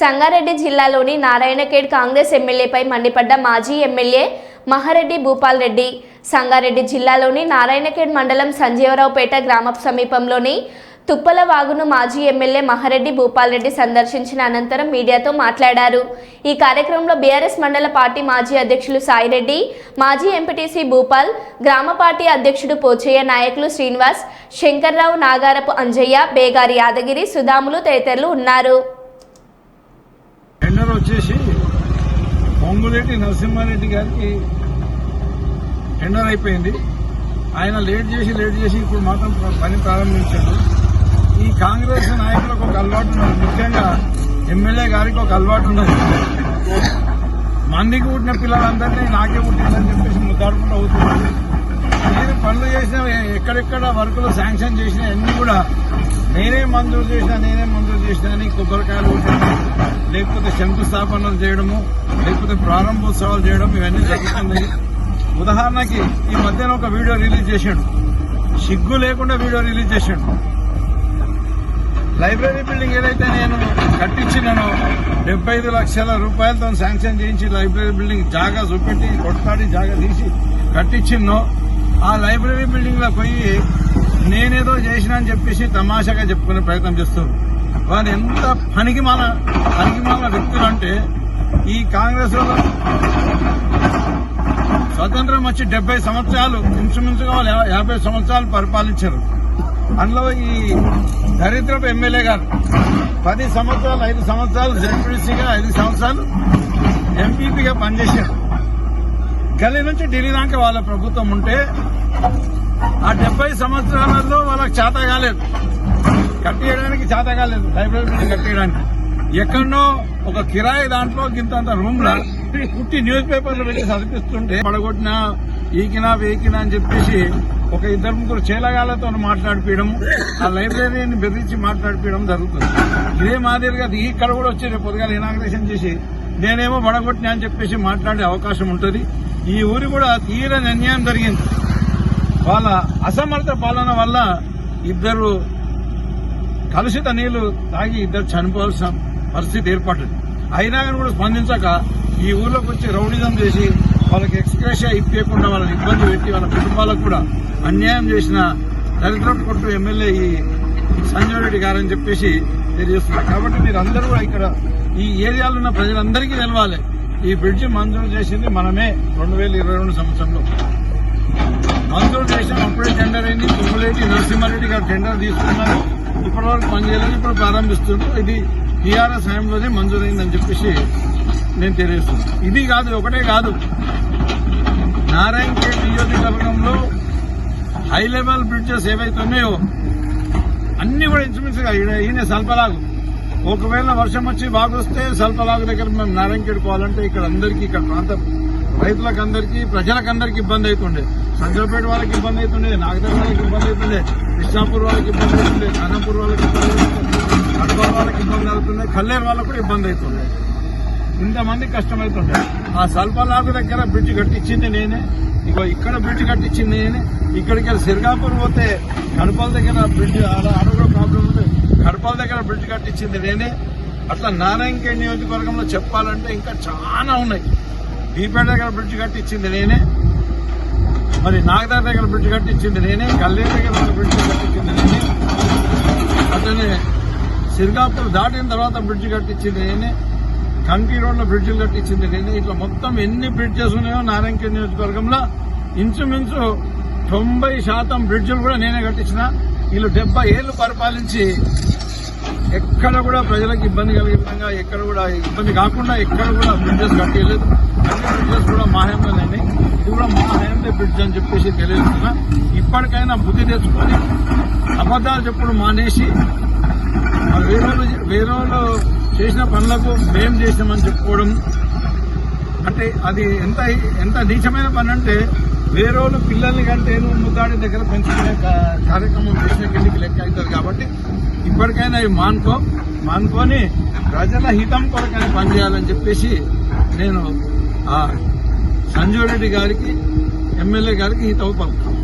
సంగారెడ్డి జిల్లాలోని నారాయణఖేడ్ కాంగ్రెస్ ఎమ్మెల్యేపై మండిపడ్డ మాజీ ఎమ్మెల్యే మహారెడ్డి భూపాల్ రెడ్డి. సంగారెడ్డి జిల్లాలోని నారాయణఖేడ్ మండలం సంజీవరావుపేట గ్రామ సమీపంలోని తుప్పల వాగును మాజీ ఎమ్మెల్యే మహారెడ్డి భూపాల్ రెడ్డి సందర్శించిన అనంతరం మీడియాతో మాట్లాడారు. ఈ కార్యక్రమంలో బీఆర్ఎస్ మండల పార్టీ మాజీ అధ్యక్షులు సాయిరెడ్డి మాజీ ఎంపీటీసీ భూపాల్ గ్రామ పార్టీ అధ్యక్షుడు పోచయ్య నాయకులు శ్రీనివాస్ శంకర్రావు నాగారపు అంజయ్య బేగారి యాదగిరి సుధాములు తదితరులు ఉన్నారు. టెండర్ వచ్చేసి పొంగులేటి నరసింహారెడ్డి గారికి టెండర్ అయిపోయింది. ఆయన లేట్ చేసి లేట్ చేసి ఇప్పుడు మాత్రం పని ప్రారంభించాడు. ఈ కాంగ్రెస్ నాయకులకు ఒక అలవాటు ఉన్నది. ముఖ్యంగా ఎమ్మెల్యే గారికి ఒక అలవాటు ఉన్నది. మందికి పుట్టిన పిల్లలందరినీ నాకే పుట్టిందని చెప్పేసి ముద్దాడుకుంటూ అవుతుంది నేను పనులు చేసిన ఎక్కడెక్కడ వర్కులు శాంక్షన్ చేసిన అన్ని కూడా నేనే మంజూరు చేసినా నేనే మంజూరు చేసినా అని కొబ్బరికాయలు లేకపోతే శంకుస్థాపనలు చేయడము లేకపోతే ప్రారంభోత్సవాలు చేయడం ఇవన్నీ జరుగుతున్నాయి. ఉదాహరణకి ఈ మధ్యన ఒక వీడియో రిలీజ్ చేశాడు. సిగ్గు లేకుండా వీడియో రిలీజ్ చేశాడు. లైబ్రరీ బిల్డింగ్ ఏదైతే నేను కట్టించినానో డెబ్బై ఐదు లక్షల రూపాయలతో శాంక్షన్ చేయించి లైబ్రరీ బిల్డింగ్ జాగా చూపెట్టి కొట్లాడి జాగా తీసి కట్టించినో ఆ లైబ్రరీ బిల్డింగ్లో పోయి నేనేదో చేసినా అని చెప్పేసి తమాషాగా చెప్పుకునే ప్రయత్నం చేస్తారు. వారు ఎంత పనికి మాల పనికి మాల వ్యక్తులు అంటే ఈ కాంగ్రెస్ స్వతంత్రం వచ్చి డెబ్బై సంవత్సరాలు ఇంచుమించుగా వాళ్ళు యాభై సంవత్సరాలు పరిపాలించారు. అందులో ఈ దరిద్రపు ఎమ్మెల్యే గారు పది సంవత్సరాలు ఐదు సంవత్సరాలు జడ్పీసీగా ఐదు సంవత్సరాలు ఎంపీపీగా పనిచేశారు. గల్లీ నుంచి ఢిల్లీ దాకా వాళ్ళ ప్రభుత్వం ఉంటే ఆ డెబ్బై సంవత్సరాలలో వాళ్ళకి చేత కాలేదు. కట్టేయడానికి చేత కాలేదు లైబ్రరీ బిల్డింగ్ కట్టేయడానికి. ఎక్కడనో ఒక కిరాయి దాంట్లో గింతంత రూమ్ లా పుట్టి న్యూస్ పేపర్లు పెట్టి చదివిస్తుంటే పడగొట్టినా ఈకినా వేకినా అని చెప్పేసి ఒక ఇద్దరు ముగ్గురు చేలగాలతో మాట్లాడిపించడం ఆ లైబ్రరీని బెదిరించి మాట్లాడిపించడం జరుగుతుంది. ఇదే మాదిరిగా ఇక్కడ కూడా వచ్చి రేపు పొద్దుగాల ఇనాగ్రేషన్ చేసి నేనేమో పడగొట్టినా అని చెప్పేసి మాట్లాడే అవకాశం ఉంటుంది. ఈ ఊరి కూడా తీరని అన్యాయం జరిగింది. వాళ్ళ అసమర్థ పాలన వల్ల ఇద్దరు కలుషిత నీళ్ళు తాగి ఇద్దరు చనిపోవాల్సిన పరిస్థితి ఏర్పడింది అయినా కానీ కూడా స్పందించక ఈ ఊర్లోకి వచ్చి రౌడిజం చేసి వాళ్ళకి ఎక్స్క్రేషియా ఇప్పేయకుండా వాళ్ళని ఇబ్బంది పెట్టి వాళ్ళ కుటుంబాలకు కూడా అన్యాయం చేసిన దరిద్రపు కొట్టు ఎమ్మెల్యే ఈ సంజయ్ రెడ్డి గారని చెప్పేసి తెలియజేస్తున్నారు. కాబట్టి మీరు అందరూ ఇక్కడ ఈ ఏరియాలో ఉన్న ప్రజలందరికీ తెలవాలి. ఈ బ్రిడ్జి మంజూరు చేసింది మనమే రెండు వేల ఇరవై రెండు సంవత్సరంలో. ఆంధ్రప్రదేశ్ అప్పుడే టెండర్ అయింది. తుమ్మలేటి నరసింహారెడ్డి గారు టెండర్ తీసుకున్నారు. ఇప్పటి వరకు పనిచేయలేదు ఇప్పుడు ప్రారంభిస్తున్నారు. ఇది టీఆర్ఎస్ హయాంలోనే మంజూరైందని చెప్పేసి నేను తెలియజేస్తున్నాను. ఇది కాదు ఒకటే కాదు. నారాయణఖేడ్ నియోజకవర్గంలో హై లెవెల్ బ్రిడ్జెస్ ఏవైతే ఉన్నాయో అన్ని కూడా ఇంచుమించుగా ఈయన- ఈయన సల్పలాగు ఒకవేళ వర్షం వచ్చి బాగొస్తే సల్పలాగు దగ్గర మేము నారాయణకేడు పోవాలంటే ఇక్కడ అందరికీ ఇక్కడ ప్రాంతం. రైతులకు అందరికీ ప్రజలకు అందరికీ ఇబ్బంది అవుతుండే. సంజయపేట వాళ్ళకి ఇబ్బంది అవుతుండే నాగదర్ వాళ్ళకి ఇబ్బంది అవుతుండే కృష్ణాపూర్ వాళ్ళకి ఇబ్బంది అవుతుండే ఖానాపూర్ వాళ్ళకి ఇబ్బంది అవుతుండే అక్బర్ వాళ్ళకి ఇబ్బంది అవుతుండే కల్లేరు వాళ్ళకు కూడా ఇబ్బంది అవుతుండే. ఇంతమంది కష్టమవుతుండే. ఆ సల్పలాగు దగ్గర బ్రిడ్జ్ కట్టించింది నేనే. ఇగో ఇక్కడ బ్రిడ్జ్ కట్టించింది నేనే. ఇక్కడికి వెళ్ళి పోతే కడపల దగ్గర బ్రిడ్జ్ ఆడ కూడా ప్రాబ్లం ఉంది. కడపల దగ్గర బ్రిడ్జ్ కట్టించింది నేనే. అట్లా నారాయణఖేడ్ నియోజకవర్గంలో చెప్పాలంటే ఇంకా చాలా ఉన్నాయి. బీపేట దగ్గర బ్రిడ్జ్ కట్టించింది నేనే. మరి నాగదార్ దగ్గర బ్రిడ్జ్ కట్టించింది నేనే గల్లేరు దగ్గర బ్రిడ్జ్ కట్టించింది నేనే. అట్లనే సిరిగాపూర్ దాటిన తర్వాత బ్రిడ్జ్ కట్టించింది నేనే. కంకి రోడ్లో బ్రిడ్జిలు కట్టించింది నేనే. ఇట్లా మొత్తం ఎన్ని బ్రిడ్జెస్ ఉన్నాయో నారాయణఖేడ్ నియోజకవర్గంలో ఇంచుమించు తొంభై శాతం బ్రిడ్జిలు కూడా నేనే కట్టించిన. వీళ్ళు డెబ్బై ఏళ్ళు పరిపాలించి ఎక్కడ కూడా ప్రజలకు ఇబ్బంది కలిగే విధంగా ఎక్కడ కూడా ఇబ్బంది కాకుండా ఎక్కడ కూడా బ్రిడ్జెస్ కట్టలేదు అన్ని బ్రిడ్జెస్ కూడా మా హయాంలోనే ఇది కూడా మా హయాంలో బ్రిడ్జ్ అని చెప్పేసి తెలియజేస్తున్నా. ఇప్పటికైనా బుద్ధి తెచ్చుకొని అబద్దాలు చెప్పుడు మానేసి వేరే వాళ్ళు వేరే వాళ్ళు చేసిన పనులకు మేం చేసినామని చెప్పుకోవడం అంటే అది ఎంత ఎంత నీచమైన పని అంటే వేరే వాళ్ళు పిల్లల్ని కంటే ముద్దాడి దగ్గర పెంచుకునే కార్యక్రమం చేసిన కిందికి లెక్క అవుతుంది కాబట్టి ఇప్పటికైనా ఇవి మానుకో మానుకొని ప్రజల హితం కొరకని పనిచేయాలని చెప్పేసి నేను ఆ సంజీవ్ రెడ్డి గారికి ఎమ్మెల్యే గారికి హితవు పలుకుతాను